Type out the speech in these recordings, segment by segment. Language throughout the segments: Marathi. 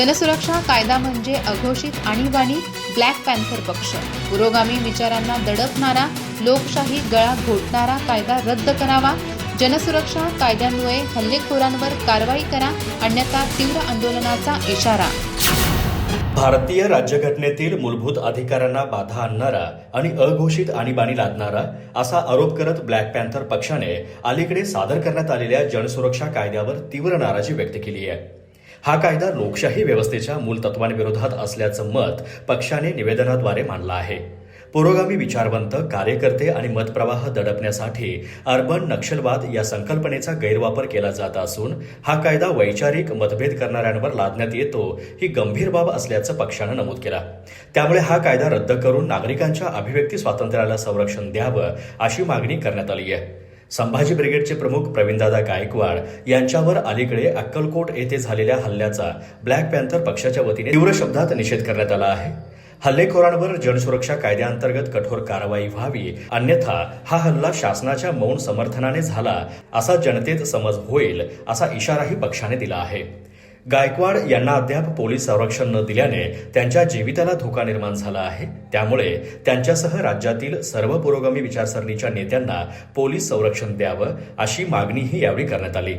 जनसुरक्षा कायदा म्हणजे अघोषित आणीबाणी ब्लॅक पॅन्थर पक्ष. पुरोगामी विचारांना दडपणारा लोकशाही गळा घोटणारा कायदा रद्द करावा जनसुरक्षा कायद्यान्वये हल्लेखोरांवर कारवाई करा अन्यथा तीव्र आंदोलनाचा इशारा. भारतीय राज्यघटनेतील मूलभूत अधिकारांना बाधा आणणारा आणि अघोषित आणीबाणी लादणारा असा आरोप करत ब्लॅक पॅन्थर पक्षाने अलीकडे सादर करण्यात आलेल्या जनसुरक्षा कायद्यावर तीव्र नाराजी व्यक्त केली आहे. हा कायदा लोकशाही व्यवस्थेच्या मूल तत्वांविरोधात असल्याचं मत पक्षाने निवेदनाद्वारे मांडलं आहे. पुरोगामी विचारवंत कार्यकर्ते आणि मतप्रवाह दडपण्यासाठी अर्बन नक्षलवाद या संकल्पनेचा गैरवापर केला जात असून हा कायदा वैचारिक मतभेद करणाऱ्यांवर लादण्यात येतो ही गंभीर बाब असल्याचं पक्षानं नमूद केला. त्यामुळे हा कायदा रद्द करून नागरिकांच्या अभिव्यक्ती स्वातंत्र्याला संरक्षण द्यावं अशी मागणी करण्यात आली आहे. संभाजी ब्रिगेडचे प्रमुख प्रवीणदादा गायकवाड यांच्यावर अलीकडे अक्कलकोट येथे झालेल्या हल्ल्याचा ब्लॅक पॅन्थर पक्षाच्या वतीने तीव्र शब्दात निषेध करण्यात आला आहे. हल्लेखोरांवर जनसुरक्षा कायद्याअंतर्गत कठोर कारवाई व्हावी अन्यथा हा हल्ला शासनाच्या मौन समर्थनाने झाला असा जनतेत समज होईल असा इशाराही पक्षाने दिला आहे. गायकवाड यांना अद्याप पोलीस संरक्षण न दिल्याने त्यांच्या जीविताला धोका निर्माण झाला आहे. त्यामुळे त्यांच्यासह राज्यातील सर्व पुरोगामी विचारसरणीच्या नेत्यांना पोलीस संरक्षण द्यावं अशी मागणीही यावेळी करण्यात आली.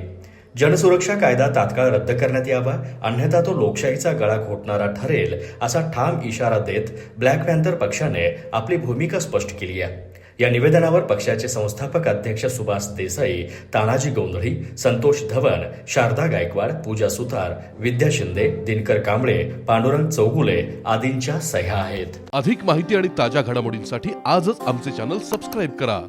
जनसुरक्षा कायदा तात्काळ रद्द करण्यात यावा अन्यथा तो लोकशाहीचा गळा घोटणारा ठरेल असा ठाम इशारा देत ब्लॅक पॅन्थर पक्षाने आपली भूमिका स्पष्ट केली आहे. या निवेदनावर पक्षाचे संस्थापक अध्यक्ष सुभाष देसाई तानाजी गोंधळी संतोष धवन शारदा गायकवाड पूजा सुतार विद्या शिंदे दिनकर कांबळे पांडुरंग चौगुले आदींच्या सह्या आहेत. अधिक माहिती आणि ताज्या घडामोडींसाठी आजच आमचे चॅनल सबस्क्राईब करा.